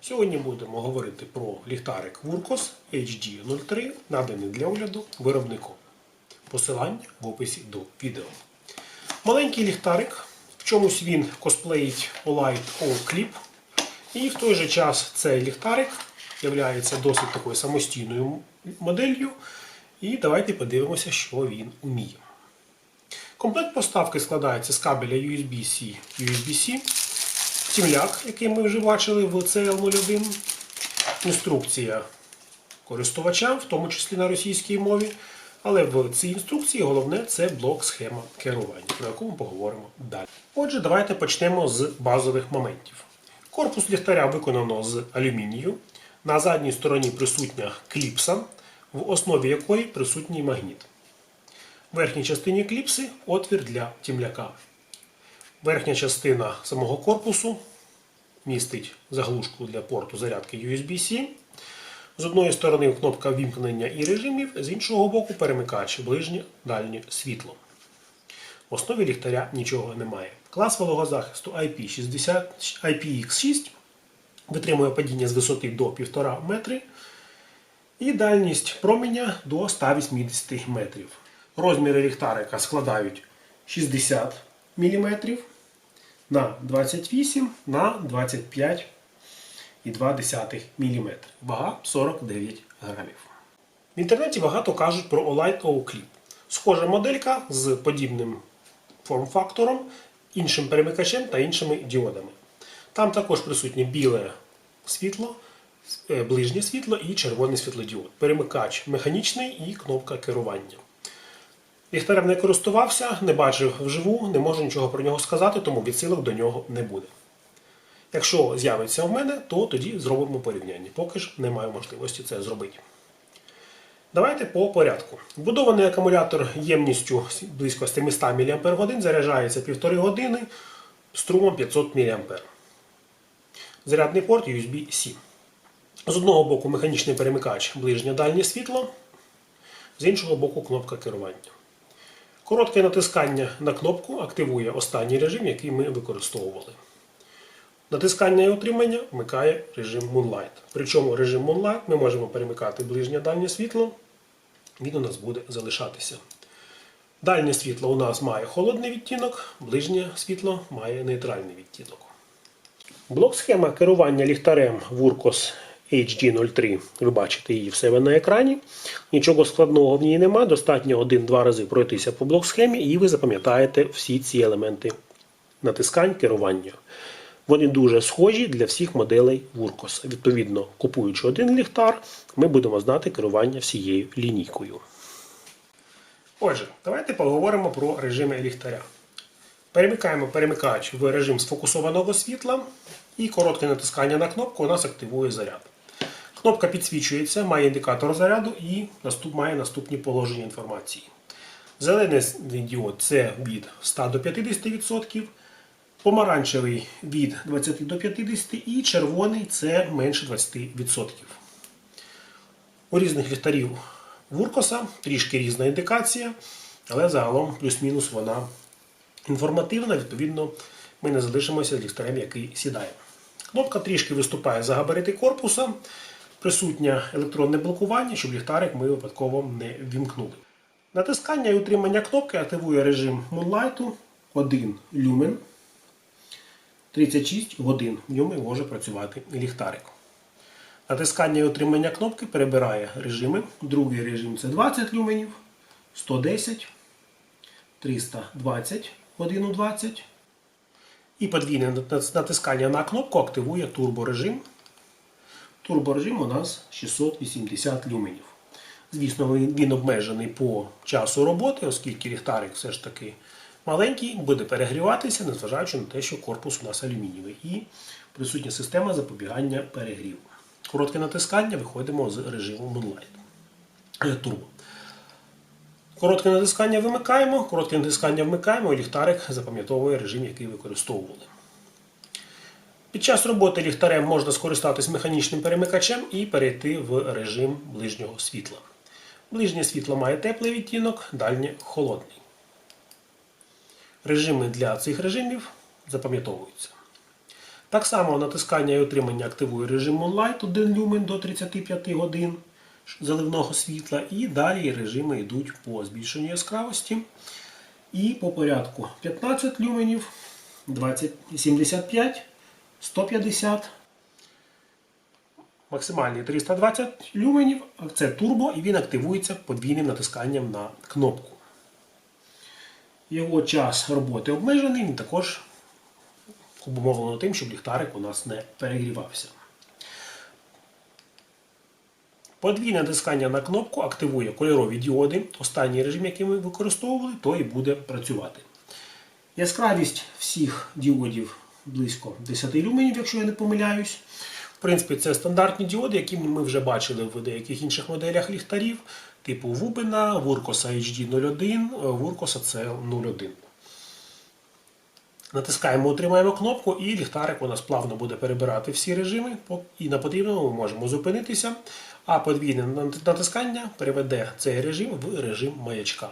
Сьогодні будемо говорити про ліхтарик Wurkos HD03, наданий для огляду виробником. Посилання в описі до відео. Маленький ліхтарик, в чомусь він косплеїть Olight All Clip. І в той же час цей ліхтарик є досить такою самостійною моделлю. І давайте подивимося, що він уміє. Комплект поставки складається з кабеля USB-C USB-C, тімляк, який ми вже бачили в CL01, інструкція користувача, в тому числі на російській мові. Але в цій інструкції головне це блок схема керування, про яку ми поговоримо далі. Отже, давайте почнемо з базових моментів. Корпус ліхтаря виконано з алюмінію. На задній стороні присутня кліпса, в основі якої присутній магніт. В верхній частині кліпси отвір для тімляка. Верхня частина самого корпусу містить заглушку для порту зарядки USB-C. З одної сторони кнопка вімкнення і режимів, з іншого боку перемикач ближнє дальнє світло. В основі ліхтаря нічого немає. Клас вологозахисту IP60, IPX6 витримує падіння з висоти до 1,5 метри і дальність променя до 180 метрів. Розміри ліхтарика складають 60 мм на 28 на 25,2 мм. Вага 49 грамів. В інтернеті багато кажуть про Olight O-Clip. Схожа моделька з подібним форм-фактором, іншим перемикачем та іншими діодами. Там також присутнє біле світло, е, ближнє світло і червоний світлодіод. Перемикач механічний і кнопка керування. Ліхтарем не користувався, не бачив вживу, не можу нічого про нього сказати, тому відсилок до нього не буде. Якщо з'явиться в мене, то тоді зробимо порівняння. Поки ж не маю можливості це зробити. Давайте по порядку. Вбудований акумулятор ємністю близько 700 мАч заряджається 1,5 години струмом 500 мА. Зарядний порт USB-C. З одного боку механічний перемикач ближнє дальнє світло, з іншого боку кнопка керування. Коротке натискання на кнопку активує останній режим, який ми використовували. Натискання і утримання вмикає режим Moonlight. Причому режим Moonlight ми можемо перемикати ближнє дальнє світло, він у нас буде залишатися. Дальнє світло у нас має холодний відтінок, ближнє світло має нейтральний відтінок. Блок схема керування ліхтарем Wurkos HD03. Ви бачите її в себе на екрані. Нічого складного в ній нема. Достатньо один-два рази пройтися по блок схемі, і ви запам'ятаєте всі ці елементи натискань керування. Вони дуже схожі для всіх моделей Wurkos. Відповідно, купуючи один ліхтар, ми будемо знати керування всією лінійкою. Отже, давайте поговоримо про режими ліхтаря. Перемикаємо перемикач в режим сфокусованого світла і коротке натискання на кнопку у нас активує заряд. Кнопка підсвічується, має індикатор заряду і має наступні положення інформації. Зелений діод це від 100 до 50%, помаранчевий від 20 до 50% і червоний це менше 20%. У різних ліхтарів Вуркоса трішки різна індикація, але загалом плюс-мінус вона інформативна, відповідно, ми не залишимося з ліхтарем, який сідає. Кнопка трішки виступає за габарити корпуса, присутнє електронне блокування, щоб ліхтарик ми випадково не вімкнули. Натискання і утримання кнопки активує режим Moonlight 1 люмен. 36 годин в ньому може працювати ліхтарик. Натискання і утримання кнопки перебирає режими. Другий режим це 20 люменів, 110, 320 годину 20. І подвійне натискання на кнопку активує турборежим. Турборежим у нас 680 люменів. Звісно, він обмежений по часу роботи, оскільки ліхтарик все ж таки маленький, буде перегріватися, незважаючи на те, що корпус у нас алюмінієвий. І присутня система запобігання перегріву. Коротке натискання виходимо з режиму Moonlight. Е, Turbo. Коротке натискання вимикаємо, коротке натискання вмикаємо, і ліхтарик запам'ятовує режим, який використовували. Під час роботи ліхтарем можна скористатись механічним перемикачем і перейти в режим ближнього світла. Ближнє світло має теплий відтінок, дальнє холодний. Режими для цих режимів запам'ятовуються. Так само натискання і отримання активує режим Moonlight 1 люмен до 35 годин заливного світла. І далі режими йдуть по збільшенню яскравості. І по порядку 15 люменів, 20, 75, 150, максимальний 320 люменів. Це турбо і він активується подвійним натисканням на кнопку. Його час роботи обмежений, він також обумовлено тим, щоб ліхтарик у нас не перегрівався. Подвійне натискання на кнопку активує кольорові діоди. Останній режим, який ми використовували, той буде працювати. Яскравість всіх діодів близько 10 люменів, якщо я не помиляюсь. В принципі, це стандартні діоди, які ми вже бачили в деяких інших моделях ліхтарів, типу Вубина, Вуркоса HD 01, Вуркоса C01. Натискаємо, утримаємо кнопку, і ліхтарик у нас плавно буде перебирати всі режими. І на потрібному ми можемо зупинитися, а подвійне натискання переведе цей режим в режим маячка.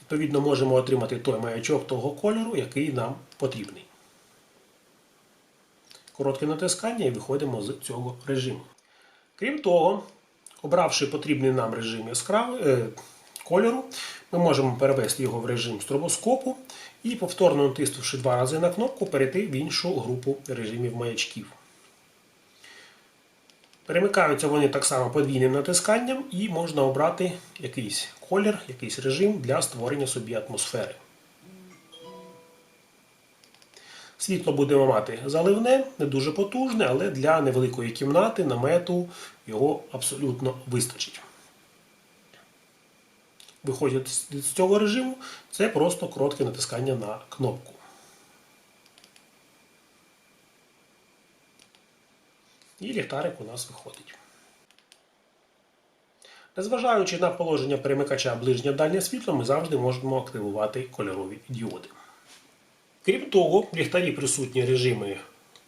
Відповідно, можемо отримати той маячок того кольору, який нам потрібний. Коротке натискання і виходимо з цього режиму. Крім того, обравши потрібний нам режим яскрав... е, кольору, ми можемо перевести його в режим стробоскопу і повторно натиснувши два рази на кнопку, перейти в іншу групу режимів маячків. Перемикаються вони так само подвійним натисканням і можна обрати якийсь колір, якийсь режим для створення собі атмосфери. Світло будемо мати заливне, не дуже потужне, але для невеликої кімнати, намету його абсолютно вистачить. Виходять з цього режиму, це просто коротке натискання на кнопку. І ліхтарик у нас виходить. Незважаючи на положення перемикача ближнє дальнє світло, ми завжди можемо активувати кольорові діоди. Крім того, ліхтарі присутні режими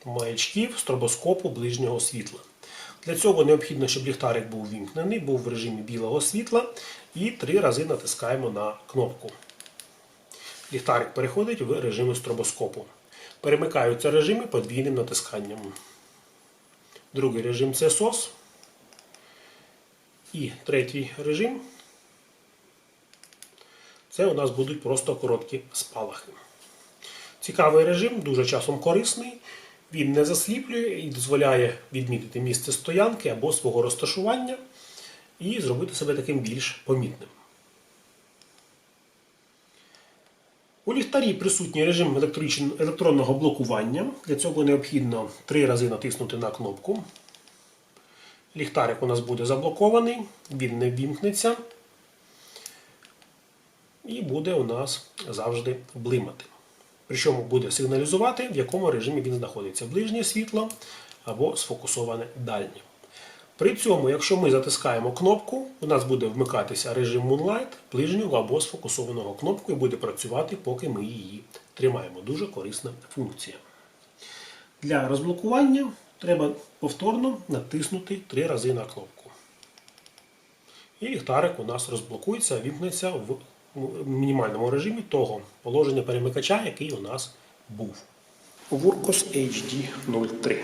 маячків, стробоскопу ближнього світла. Для цього необхідно, щоб ліхтарик був вімкнений, був в режимі білого світла і три рази натискаємо на кнопку. Ліхтарик переходить в режим стробоскопу. Перемикаються режими подвійним натисканням. Другий режим це SOS. І третій режим це у нас будуть просто короткі спалахи. Цікавий режим, дуже часом корисний. Він не засліплює і дозволяє відмітити місце стоянки або свого розташування і зробити себе таким більш помітним. У ліхтарі присутній режим електронного блокування. Для цього необхідно три рази натиснути на кнопку. Ліхтарик у нас буде заблокований, він не ввімкнеться і буде у нас завжди блимати. Причому буде сигналізувати, в якому режимі він знаходиться ближнє світло або сфокусоване дальнє. При цьому, якщо ми затискаємо кнопку, у нас буде вмикатися режим Moonlight ближнього або сфокусованого кнопку і буде працювати, поки ми її тримаємо. Дуже корисна функція. Для розблокування треба повторно натиснути три рази на кнопку. І ліхтарик у нас розблокується, вімкнеться в мінімальному режимі того положення перемикача, який у нас був. Wurkos HD 03.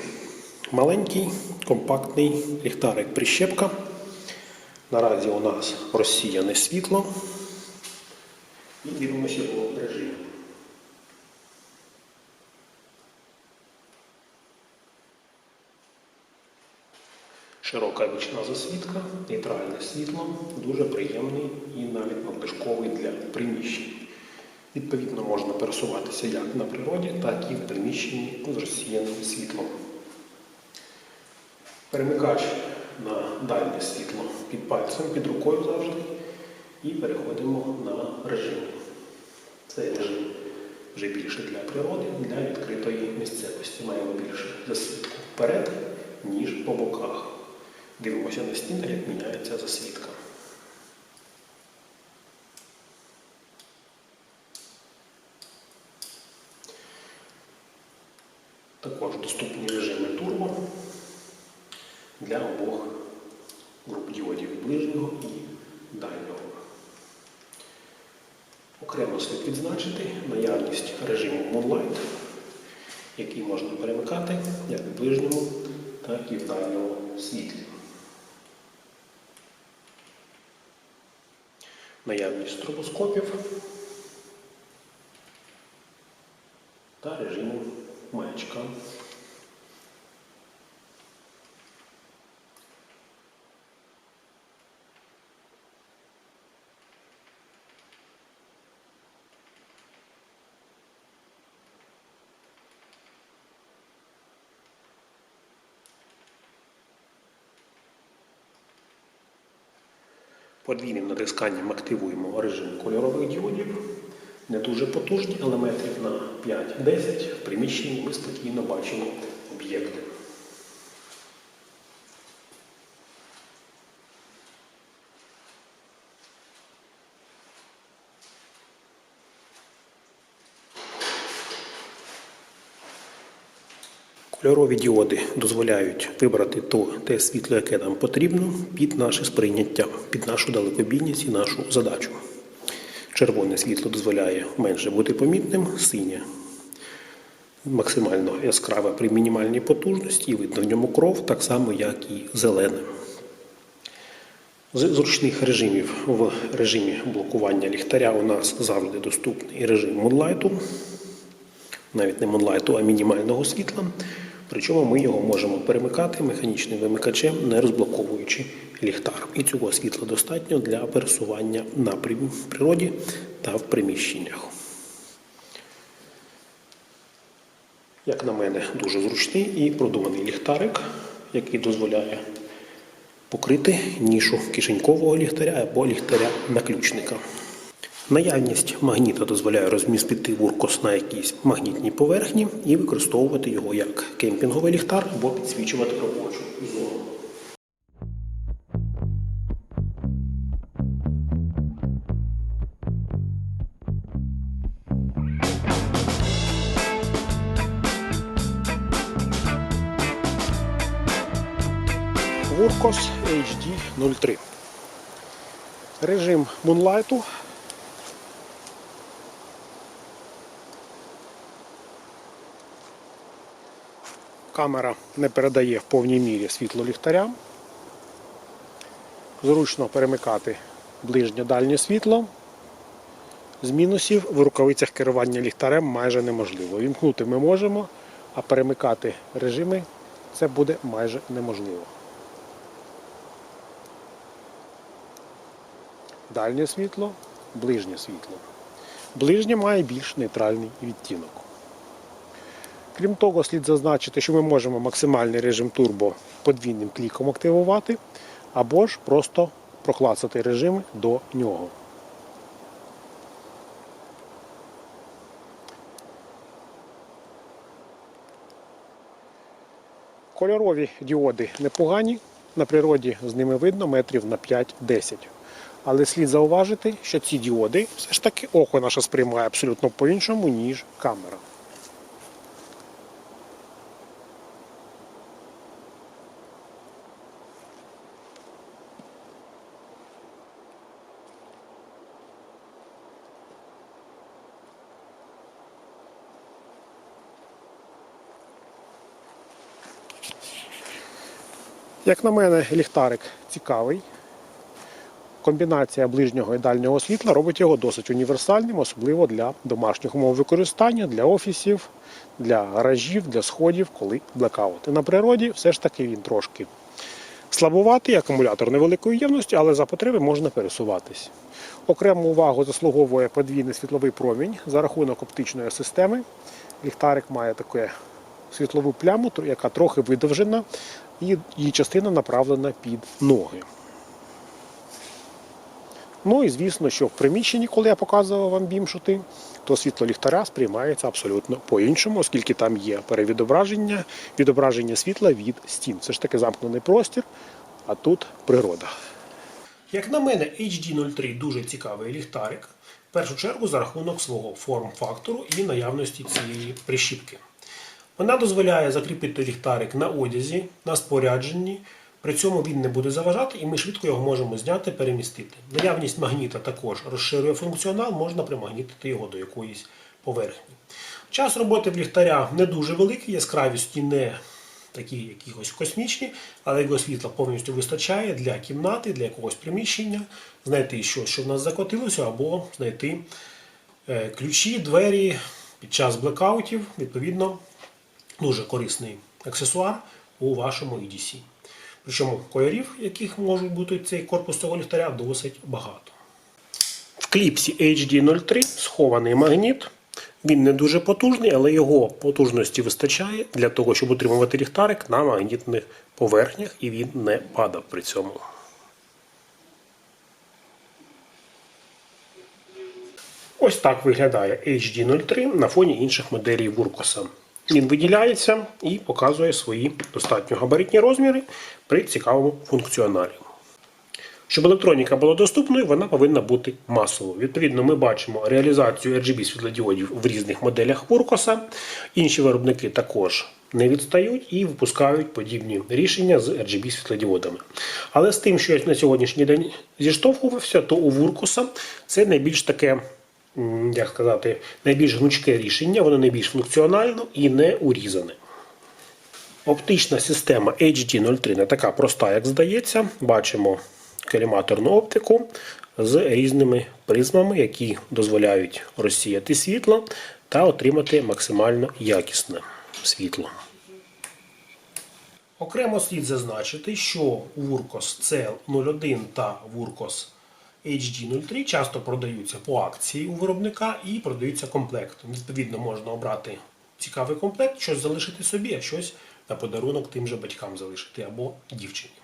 Маленький, компактний ліхтарик прищепка. Наразі у нас розсіяне світло. І дивимося по режимі. Широка вічна засвітка, нейтральне світло, дуже приємний і навіть надлишковий для приміщень. Відповідно, можна пересуватися як на природі, так і в приміщенні з розсіяним світлом. Перемикач на дальнє світло під пальцем, під рукою завжди. І переходимо на режим. Цей режим вже більше для природи, для відкритої місцевості. Маємо більше засвітку вперед, ніж по боках. Дивимося на стіну, як міняється засвітка. Також доступні режими турбо для обох груп діодів ближнього і дальнього. Окремо слід відзначити наявність режиму Moonlight який можна перемикати як в ближньому, так і в дальньому світлі. Наявність стробоскопів та режиму маячка. Подвійним натисканням активуємо режим кольорових діодів. Не дуже потужні, але метрів на 5-10 в приміщенні ми спокійно бачимо об'єкти. Кольорові діоди дозволяють вибрати то, те світло, яке нам потрібно, під наше сприйняття, під нашу далекобійність і нашу задачу. Червоне світло дозволяє менше бути помітним, синє максимально яскраве при мінімальній потужності, і видно в ньому кров, так само, як і зелене. З зручних режимів в режимі блокування ліхтаря у нас завжди доступний режим мунлайту, навіть не мунлайту, а мінімального світла. Причому ми його можемо перемикати механічним вимикачем, не розблоковуючи ліхтар. І цього світла достатньо для пересування на при- природі та в приміщеннях. Як на мене, дуже зручний і продуманий ліхтарик, який дозволяє покрити нішу кишенькового ліхтаря або ліхтаря наключника. Наявність магніта дозволяє розмістити вуркос на якійсь магнітній поверхні і використовувати його як кемпінговий ліхтар або підсвічувати робочу зону. Вуркос HD 03. Режим мунлайту Камера не передає в повній мірі світло ліхтаря. Зручно перемикати ближнє-дальнє світло. З мінусів в рукавицях керування ліхтарем майже неможливо. Вімкнути ми можемо, а перемикати режими це буде майже неможливо. Дальнє світло, ближнє світло. Ближнє має більш нейтральний відтінок. Крім того, слід зазначити, що ми можемо максимальний режим турбо подвійним кліком активувати, або ж просто проклацати режими до нього. Кольорові діоди непогані, на природі з ними видно метрів на 5-10. Але слід зауважити, що ці діоди все ж таки око наше сприймає абсолютно по-іншому, ніж камера. Як на мене, ліхтарик цікавий. Комбінація ближнього і дальнього світла робить його досить універсальним, особливо для домашніх умов використання, для офісів, для гаражів, для сходів, коли блекаут. На природі все ж таки він трошки слабуватий, акумулятор невеликої ємності, але за потреби можна пересуватись. Окрему увагу заслуговує подвійний світловий промінь за рахунок оптичної системи. Ліхтарик має таке світлову пляму, яка трохи видовжена, і її частина направлена під ноги. Ну і звісно, що в приміщенні, коли я показував вам бімшоти, то світло ліхтаря сприймається абсолютно по-іншому, оскільки там є перевідображення, відображення світла від стін. Це ж таки замкнений простір, а тут природа. Як на мене, HD03 дуже цікавий ліхтарик. В першу чергу за рахунок свого форм-фактору і наявності цієї прищіпки. Вона дозволяє закріпити ліхтарик на одязі, на спорядженні. При цьому він не буде заважати, і ми швидко його можемо зняти, перемістити. Наявність магніта також розширює функціонал, можна примагнітити його до якоїсь поверхні. Час роботи в ліхтаря не дуже великий, яскравісті не такі якихось космічні, але його світла повністю вистачає для кімнати, для якогось приміщення, знайти щось, що в нас закотилося, або знайти е, ключі, двері під час блекаутів, відповідно, дуже корисний аксесуар у вашому EDC. Причому кольорів, яких можуть бути цей корпус цього ліхтаря, досить багато. В кліпсі HD03 схований магніт. Він не дуже потужний, але його потужності вистачає для того, щоб утримувати ліхтарик на магнітних поверхнях, і він не падав при цьому. Ось так виглядає HD03 на фоні інших моделей Вуркоса. Він виділяється і показує свої достатньо габаритні розміри при цікавому функціоналі. Щоб електроніка була доступною, вона повинна бути масовою. Відповідно, ми бачимо реалізацію RGB світлодіодів в різних моделях Вуркоса. Інші виробники також не відстають і випускають подібні рішення з RGB світлодіодами. Але з тим, що я на сьогоднішній день зіштовхувався, то у Вуркоса це найбільш таке, як сказати, найбільш гнучке рішення, воно найбільш функціонально і не урізане. Оптична система HD03 не така проста, як здається. Бачимо коліматорну оптику з різними призмами, які дозволяють розсіяти світло та отримати максимально якісне світло. Окремо слід зазначити, що Wurkos CL01 та Wurkos HD03 часто продаються по акції у виробника і продаються комплектом. Відповідно, можна обрати цікавий комплект, щось залишити собі, а щось на подарунок тим же батькам залишити або дівчині.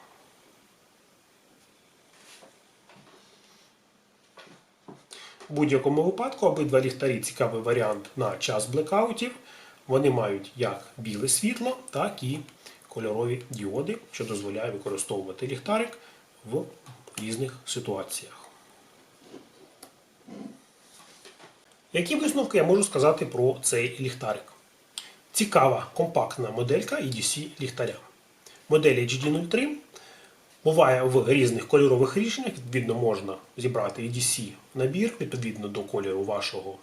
В будь-якому випадку обидва ліхтарі цікавий варіант на час блекаутів. Вони мають як біле світло, так і кольорові діоди, що дозволяє використовувати ліхтарик в різних ситуаціях. Які висновки я можу сказати про цей ліхтарик? Цікава компактна моделька EDC ліхтаря. Модель HD03 буває в різних кольорових рішеннях. Відповідно, можна зібрати EDC набір відповідно до кольору вашого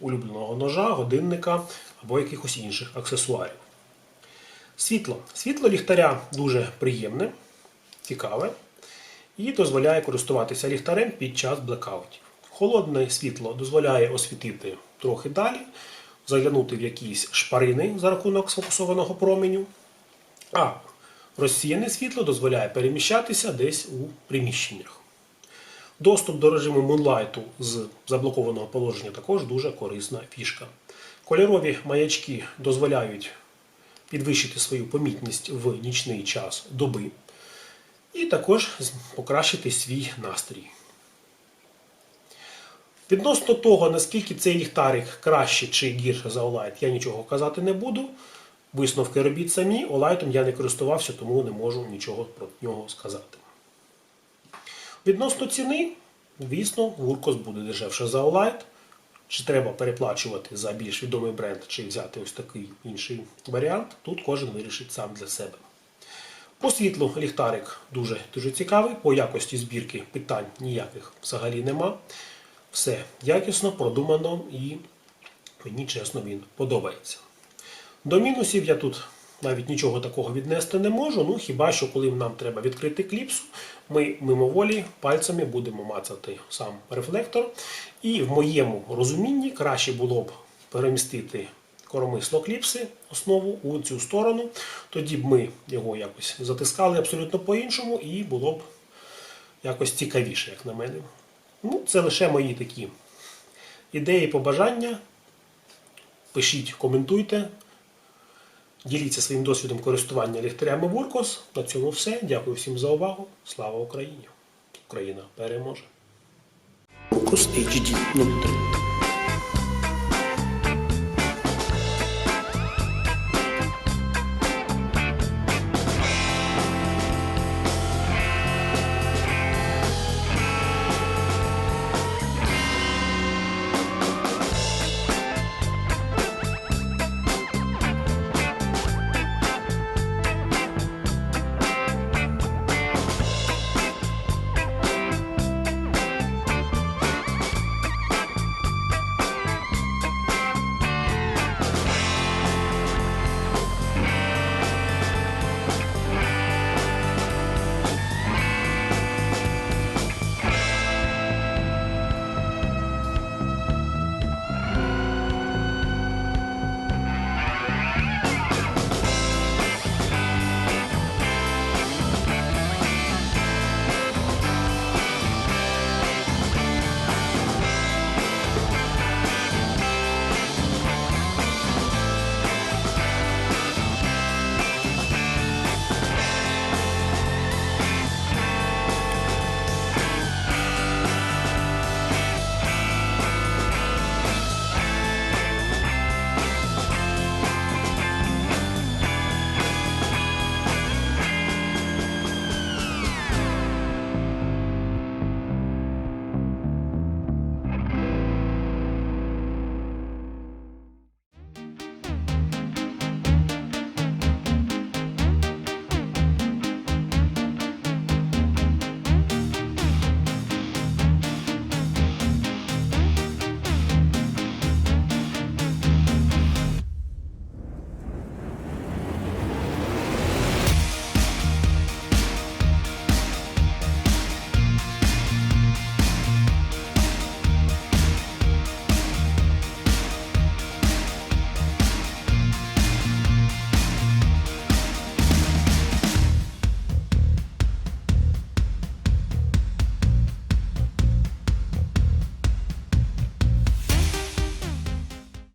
улюбленого ножа, годинника або якихось інших аксесуарів. Світло. Світло ліхтаря дуже приємне, цікаве і дозволяє користуватися ліхтарем під час блекаутів. Холодне світло дозволяє освітити трохи далі, заглянути в якісь шпарини за рахунок сфокусованого променю. А розсіяне світло дозволяє переміщатися десь у приміщеннях. Доступ до режиму Moonlight з заблокованого положення також дуже корисна фішка. Кольорові маячки дозволяють підвищити свою помітність в нічний час доби і також покращити свій настрій. Відносно того, наскільки цей ліхтарик краще чи гірше за Olight, я нічого казати не буду. Висновки робіть самі, Олайтом я не користувався, тому не можу нічого про нього сказати. Відносно ціни, звісно, Вуркос буде дешевше за Олайт. Чи треба переплачувати за більш відомий бренд, чи взяти ось такий інший варіант, тут кожен вирішить сам для себе. По світлу ліхтарик дуже дуже цікавий, по якості збірки питань ніяких взагалі нема. Все якісно, продумано і мені чесно він подобається. До мінусів я тут навіть нічого такого віднести не можу. Ну хіба що коли нам треба відкрити кліпсу, ми мимоволі пальцями будемо мацати сам рефлектор. І в моєму розумінні краще було б перемістити коромисло кліпси, основу у цю сторону. Тоді б ми його якось затискали абсолютно по-іншому, і було б якось цікавіше, як на мене. Ну, це лише мої такі ідеї, побажання. Пишіть, коментуйте. Діліться своїм досвідом користування ліхтарями Воркос. На цьому все. Дякую всім за увагу. Слава Україні! Україна переможе. HD 03